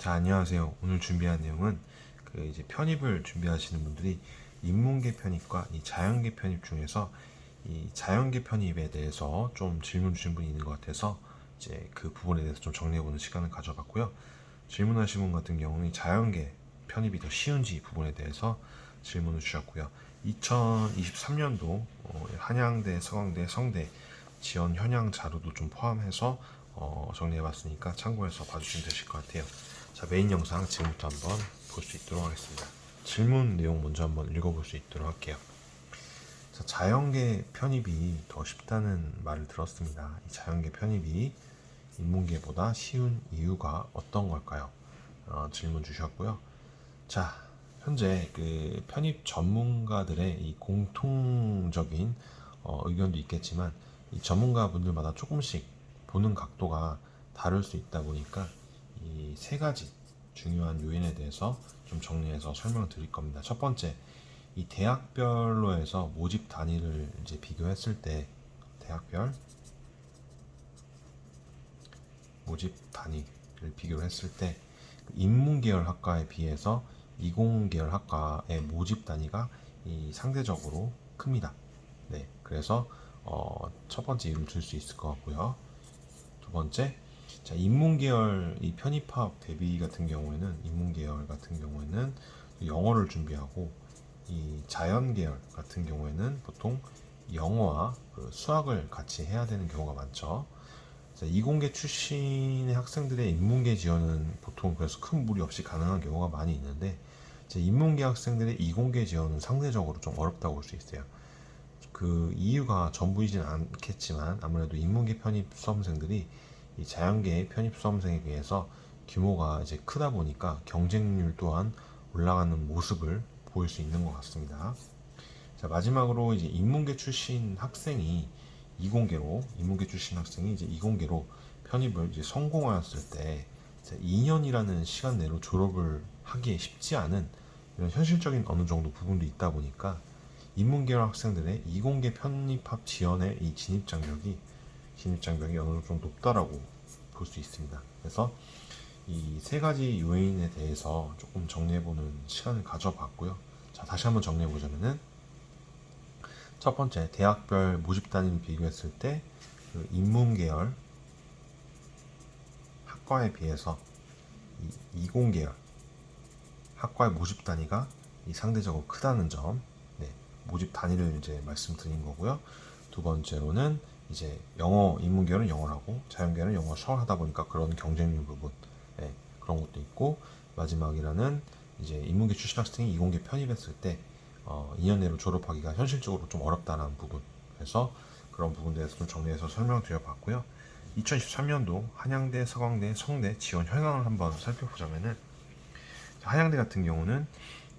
자, 안녕하세요. 오늘 준비한 내용은 그 이제 편입을 준비하시는 분들이 인문계 편입과 이 자연계 편입 중에서 이 자연계 편입에 대해서 좀 질문 주신 분이 있는 것 같아서 이제 그 부분에 대해서 좀 정리해보는 시간을 가져봤고요. 질문하신 분 같은 경우는 이 자연계 편입이 더 쉬운지 부분에 대해서 질문을 주셨고요. 2023년도 어, 한양대, 서강대, 성대 지원 현황 자료도 좀 포함해서 어, 정리해봤으니까 참고해서 봐주시면 되실 것 같아요. 자 메인 영상 지금부터 한번 볼 수 있도록 하겠습니다. 질문 내용 먼저 한번 읽어볼 수 있도록 할게요. 자, 자연계 편입이 더 쉽다는 말을 들었습니다. 이 자연계 편입이 인문계보다 쉬운 이유가 어떤 걸까요? 어, 질문 주셨고요. 자, 현재 그 편입 전문가들의 이 공통적인 어, 의견도 있겠지만 이 전문가분들마다 조금씩 보는 각도가 다를 수 있다 보니까 이 세 가지 중요한 요인에 대해서 좀 정리해서 설명드릴 겁니다. 첫 번째, 이 대학별로 해서 모집 단위를 이제 비교했을 때 대학별 모집 단위를 비교를 했을 때 인문계열 학과에 비해서 이공계열 학과의 모집 단위가 이 상대적으로 큽니다. 네, 그래서 어, 첫 번째 이유를 줄 수 있을 것 같고요. 두 번째, 자 인문계열 이 편입학 대비 같은 경우에는 인문계열 같은 경우에는 영어를 준비하고 이 자연계열 같은 경우에는 보통 영어와 그 수학을 같이 해야 되는 경우가 많죠. 자, 이공계 출신의 학생들의 인문계 지원은 보통 그래서 큰 무리 없이 가능한 경우가 많이 있는데 인문계 학생들의 이공계 지원은 상대적으로 좀 어렵다고 볼 수 있어요. 그 이유가 전부이진 않겠지만 아무래도 인문계 편입 수험생들이 이 자연계 편입 수험생에 비해서 규모가 이제 크다 보니까 경쟁률 또한 올라가는 모습을 보일 수 있는 것 같습니다. 자 마지막으로 이제 인문계 출신 학생이 이공계로 인문계 출신 학생이 이제 이공계로 편입을 이제 성공하였을 때 2년이라는 시간 내로 졸업을 하기 쉽지 않은 이런 현실적인 어느 정도 부분도 있다 보니까 인문계열 학생들의 이공계 편입합 지원의 이 진입 장벽이 진입 장벽이 어느 정도 높다라고 볼 수 있습니다. 그래서 이 세 가지 요인에 대해서 조금 정리해보는 시간을 가져봤고요. 자 다시 한번 정리해보자면은 첫 번째 대학별 모집 단위를 비교했을 때 그 인문 계열 학과에 비해서 이 이공계열 학과의 모집 단위가 이 상대적으로 크다는 점, 네, 모집 단위를 이제 말씀드린 거고요. 두 번째로는 이제 영어 인문계열은 영어라고 자연계열은 영어 수학하다 보니까 그런 경쟁률 부분, 네, 그런 것도 있고 마지막이라는 이제 인문계 출신 학생이 이공계 편입했을 때 어, 2년 내로 졸업하기가 현실적으로 좀 어렵다는 부분. 그래서 그런 부분에 대해서 좀 정리해서 설명드려 봤고요. 2023년도 한양대, 서강대, 성대 지원 현황을 한번 살펴보자면은 한양대 같은 경우는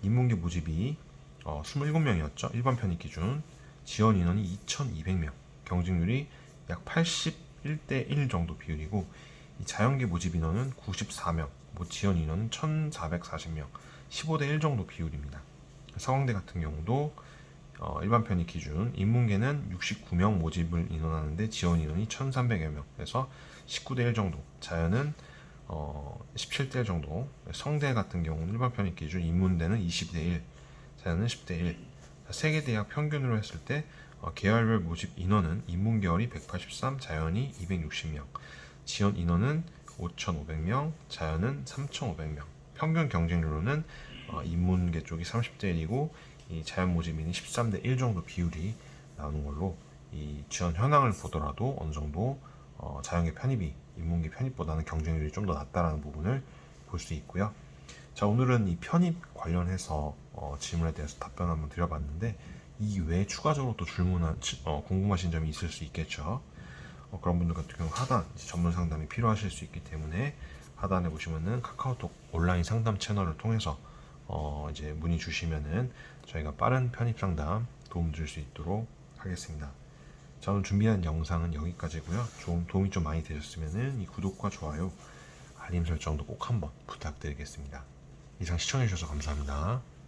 인문계 모집이 어, 27명이었죠. 일반 편입 기준. 지원 인원이 2,200명. 경쟁률이 약 81대 1 정도 비율이고 이 자연계 모집 인원은 94명. 뭐 지원 인원은 1,440명. 15대 1 정도 비율입니다. 서강대 같은 경우도 어, 일반 편입 기준 인문계는 69명 모집을 인원하는데 지원 인원이 1,300여 명. 그래서 19대 1 정도. 자연은 어, 17대 1 정도. 성대 같은 경우는 일반 편입 기준 인문대는 20대 1, 자연은 10대 1. 세계 대학 평균으로 했을 때 어, 계열별 모집 인원은 인문계열이 183, 자연이 260명. 지원 인원은 5,500명, 자연은 3,500명. 평균 경쟁률로는 어, 인문계 쪽이 30대 1이고 이 자연 모집인이 13대 1 정도 비율이 나오는 걸로 이 지원 현황을 보더라도 어느 정도 어, 자연계 편입이 인문계 편입보다는 경쟁률이 좀 더 낮다라는 부분을 볼 수 있고요. 자 오늘은 이 편입 관련해서 어, 질문에 대해서 답변 한번 드려봤는데 이 외에 추가적으로 또 질문한 어, 궁금하신 점이 있을 수 있겠죠. 어, 그런 분들 같은 경우 하단 전문 상담이 필요하실 수 있기 때문에 하단에 보시면은 카카오톡 온라인 상담 채널을 통해서 어, 이제 문의 주시면은 저희가 빠른 편입 상담 도움 줄수 있도록 하겠습니다. 자 오늘 준비한 영상은 여기까지고요. 좀 도움이 좀 많이 되셨으면은 이 구독과 좋아요, 알림 설정도 꼭 한번 부탁드리겠습니다. 이상 시청해주셔서 감사합니다.